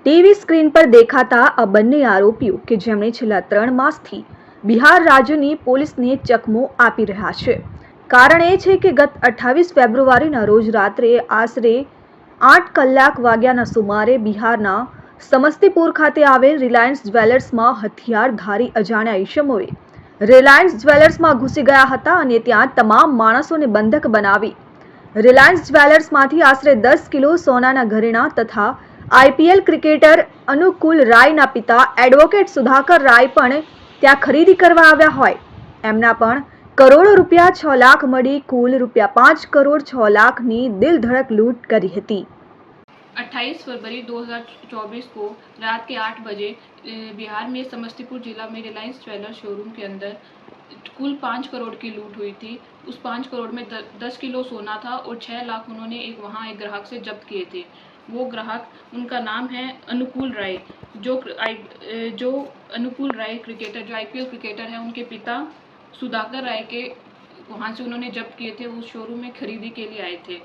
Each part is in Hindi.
ટીવી સ્ક્રીન પર દેખાતા આ બંને આરોપીઓ કે જેમણે છેલ્લા ત્રણ માસથી બિહાર રાજ્યની પોલીસને ચકમો આપી રહ્યા છે. કારણ એ છે કે ગત અઠ્ઠાવીસ ફેબ્રુઆરીના રોજ રાત્રે આશરે આઠ કલાક વાગ્યાના સુમારે બિહારના સમસ્તીપુર ખાતે આવેલ રિલાયન્સ જ્વેલર્સમાં હથિયારધારી અજાણ્યા ઈશમોએ રિલાયન્સ જ્વેલર્સમાં ઘૂસી ગયા હતા અને ત્યાં તમામ માણસોને બંધક બનાવી રિલાયન્સ જ્વેલર્સમાંથી આશરે દસ કિલો સોનાના ઘરેણાં તથા આઈપીએલ ક્રિકેટર અનુકુલ રાયના પિતા એડવોકેટ સુધાકર રાય પણ ત્યાં ખરીદી કરવા આવ્યા હોય. એમના પણ કરોડો રૂપિયા છ લાખ મળી, કુલ રૂપિયા પાંચ કરોડ છ લાખની દિલધડક લૂંટ કરી હતી. 28 फरवरी 2024 को रात के आठ बजे बिहार में समस्तीपुर जिला में रिलायंस ज्वेलर शोरूम के अंदर कुल पाँच करोड़ की लूट हुई थी। उस पाँच करोड़ में दस किलो सोना था और छः लाख उन्होंने एक, वहाँ एक ग्राहक से जब्त किए थे। वो ग्राहक, उनका नाम है अनुकूल राय, जो जो अनुकूल राय क्रिकेटर, जो आईपीएल क्रिकेटर है, उनके पिता सुधाकर राय के, वहाँ से उन्होंने जब्त किए थे उस शोरूम में खरीदी के लिए आए थे।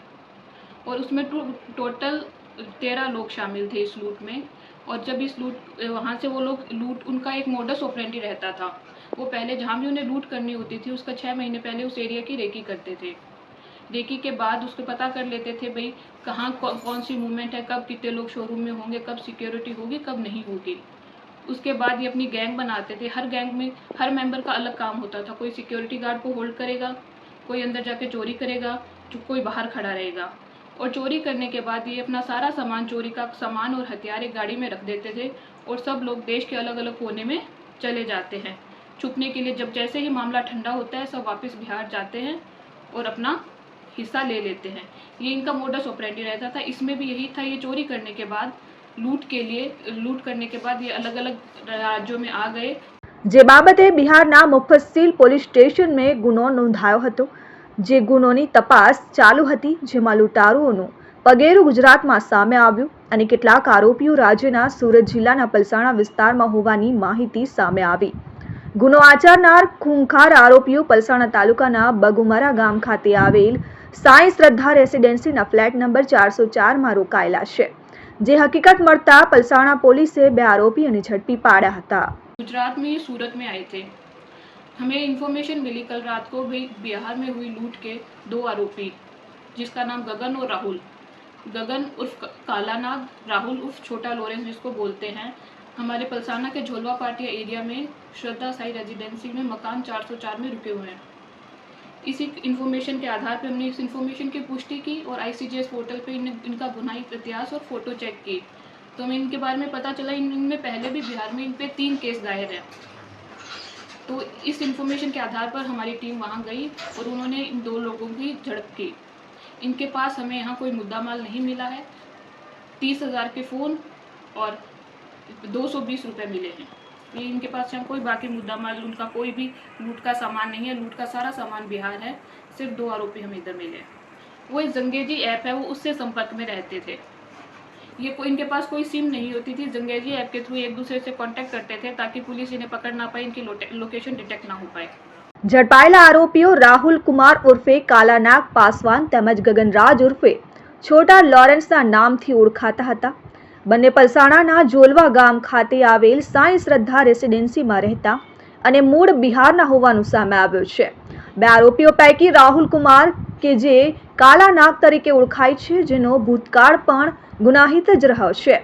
और उसमें टोटल तेरह लोग शामिल थे इस लूट में। और जब इस लूट वहाँ से वो लोग लूट उनका एक मोडस ऑपरेंडी रहता था। वो पहले जहाँ भी उन्हें लूट करनी होती थी उसका छः महीने पहले उस एरिया की रेकी करते थे। रेकी के बाद उसको पता कर लेते थे भाई कहाँ कौ, कौन सी मूवमेंट है कब कितने लोग शोरूम में होंगे कब सिक्योरिटी होगी कब नहीं होगी? उसके बाद ये अपनी गैंग बनाते थे। हर गैंग में हर मेंबर का अलग काम होता था। कोई सिक्योरिटी गार्ड को होल्ड करेगा कोई अंदर जाके चोरी करेगा जो कोई बाहर खड़ा रहेगा। और चोरी करने के बाद ये अपना सारा सामान चोरी का सामान और हथियार एक गाड़ी में रख देते थे और सब लोग देश के अलग अलग कोने में चले जाते हैं छुपने के लिए जब जैसे ही मामला ठंडा होता है सब वापस बिहार जाते हैं और अपना हिस्सा ले लेते हैं ये इनका मोडस ऑपरेंडी रहता था इसमें भी यही था ये चोरी करने के बाद लूट के लिए लूट करने के बाद ये अलग अलग राज्यों में आ गए જે બાબતે બિહારના મુફસ્સીલ પોલીસ સ્ટેશનમાં ગુનો નોંધાયો હતો જે ગુનોની તપાસ ચાલુ હતી, જેમાં લૂંટારુઓનું પગેરું ગુજરાતમાં સામે આવ્યું અને કેટલાક આરોપીઓ રાજ્યના સુરત જિલ્લાના પલસાણા વિસ્તારમાં હોવાની માહિતી સામે આવી. ગુનો આચરનાર ખૂંખાર આરોપીઓ પલસાણા તાલુકાના બગુમરા ગામ ખાતે આવેલ સાંઈ શ્રદ્ધા રેસિડેન્સીના ફ્લેટ નંબર ચારસો ચારમાં રોકાયેલા છે, જે હકીકત મળતા પલસાણા પોલીસે બે આરોપીઓને ઝડપી પાડ્યા હતા. ગુજરાત મેં સુરત મેં આયે થે हमें इन्फॉर्मेशन मिली कल रात को भी बिहार में हुई लूट के दो आरोपी जिसका नाम गगन और राहुल। गगन उर्फ़ क- काला नाग राहुल उर्फ़ छोटा लॉरेंस जिसको बोलते हैं। हमारे पलसाना के झोलवा पाटिया एरिया में श्रद्धा साई रेजिडेंसी में मकान 404 में रुके हुए हैं। इसी इन्फॉर्मेशन के आधार पर हमने इस इन्फॉर्मेशन की पुष्टि की और आईसीजीएस पोर्टल पे इन, इनका बुनाई इतिहास और फ़ोटो चेक की। तो हमें इनके बारे में पता चला इन इनमें पहले भी बिहार में इन पर तीन केस दायर हैं। तो इस इंफॉर्मेशन के आधार पर हमारी टीम वहाँ गई और उन्होंने इन दो लोगों की झड़प की। इनके पास हमें यहाँ कोई मुद्दा माल नहीं मिला है। तीस हज़ार के फ़ोन और दो सौ बीस रुपये मिले हैं। ये इनके पास यहाँ कोई बाकी मुद्दा माल, उनका कोई भी लूट का सामान नहीं है। लूट का सारा सामान बिहार है। सिर्फ़ दो आरोपी हमें इधर मिले वो एक जंगेजी ऐप है, वो उससे संपर्क में रहते थे। ये कोई इनके पास कोई सिम नहीं होती थी जंगेजी ऐप के थ्रू एक दूसरे से कांटेक्ट करते थे ताकि पुलिस इन्हें पकड़ ना पाए इनकी लोटे- लोकेशन डिटेक्ट ना हो पाए ઝડપાયેલા આરોપીઓ રાહુલ કુમાર ઉર્ફે કાલાનાગ પાસવાન તેમજ ગગનરાજ ઉર્ફે છોટા લોરેન્સના નામથી ઓળખાતા હતા બંને પલસાણાના જોલવા ગામ ખાતે આવેલ સાંઈ શ્રદ્ધા રેસિડેન્સીમાં રહેતા અને મૂળ બિહારના હોવાનું સામે આવ્યું છે બે આરોપીઓ પૈકી રાહુલ કુમાર કે જે કાલાનાગ તરીકે ઓળખાય છે જેનો ભૂતકાળ પણ ગુનાહિત જ રહ્યો છે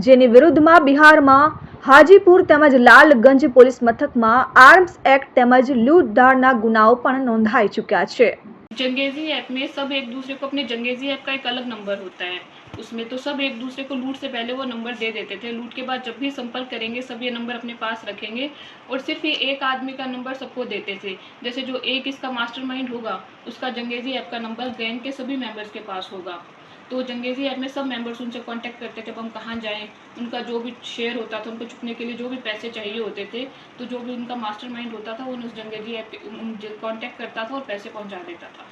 જેની વિરુદ્ધમાં બિહારમાં હાજીપુર તેમજ લાલગંજ પોલીસ મથકમાં આર્મ્સ એક્ટ તેમજ લૂંટધાડના ગુનાઓ પણ નોંધાઈ ચૂક્યા છે जंगेजी ऐप में सब एक दूसरे को अपने जंगेजी ऐप का एक अलग नंबर होता है उसमें तो सब एक दूसरे को लूट से पहले वो नंबर दे देते थे लूट के बाद जब भी संपर्क करेंगे सब ये नंबर अपने पास रखेंगे और सिर्फ ये एक आदमी का नंबर सबको देते थे जैसे जो एक इसका मास्टरमाइंड होगा उसका जंगेजी ऐप का नंबर गैंग के सभी मेंबर्स के पास होगा तो जंगेजी ऐप में सब मेंबर्स उनसे कांटेक्ट करते थे अब हम कहाँ जाएं उनका जो भी शेयर होता था उनको चुकने के लिए जो भी पैसे चाहिए होते थे तो जो भी उनका मास्टरमाइंड होता था वो उस जंगेजी ऐप कांटेक्ट करता था और पैसे पहुंचा देता था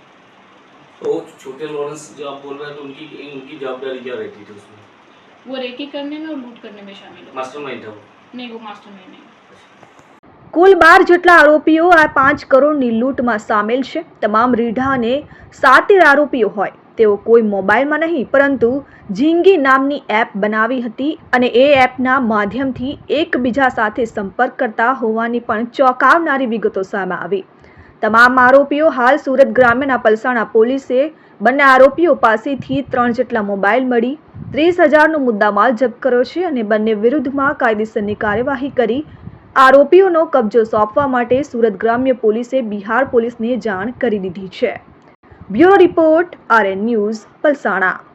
तो छोटे लॉरेंस जो आप बोल रहे हैं तो उनकी उनकी जवाबदारी क्या रहती थी उसमें वो रेकी करने में और लूट करने में शामिल हो मास्टरमाइंड था वो नहीं वो मास्टर नहीं કુલ બાર જેટલા આરોપીઓ આ પાંચ કરોડની લૂંટમાં સામેલ છે તમામ રીઢા અને સાતેર આરોપીઓ હોય તેઓ કોઈ મોબાઈલમાં નહીં, પરંતુ ઝીંગી નામની એપ બનાવી હતી અને એ એપના માધ્યમથી એકબીજા સાથે સંપર્ક કરતા હોવાની પણ ચોંકાવનારી વિગતો સામે આવી. તમામ આરોપીઓ હાલ સુરત ગ્રામ્યના પલસાણા પોલીસે બંને આરોપીઓ પાસેથી ત્રણ જેટલા મોબાઈલ મળી, ત્રીસ હજારનો મુદ્દામાલ જપ્ત કર્યો છે અને બંને વિરુદ્ધમાં કાયદેસરની કાર્યવાહી કરી આરોપીઓનો કબજો સોંપવા માટે સુરત ગ્રામ્ય પોલીસે બિહાર પોલીસને જાણ કરી દીધી છે. Bureau Report, RN News, Palsana.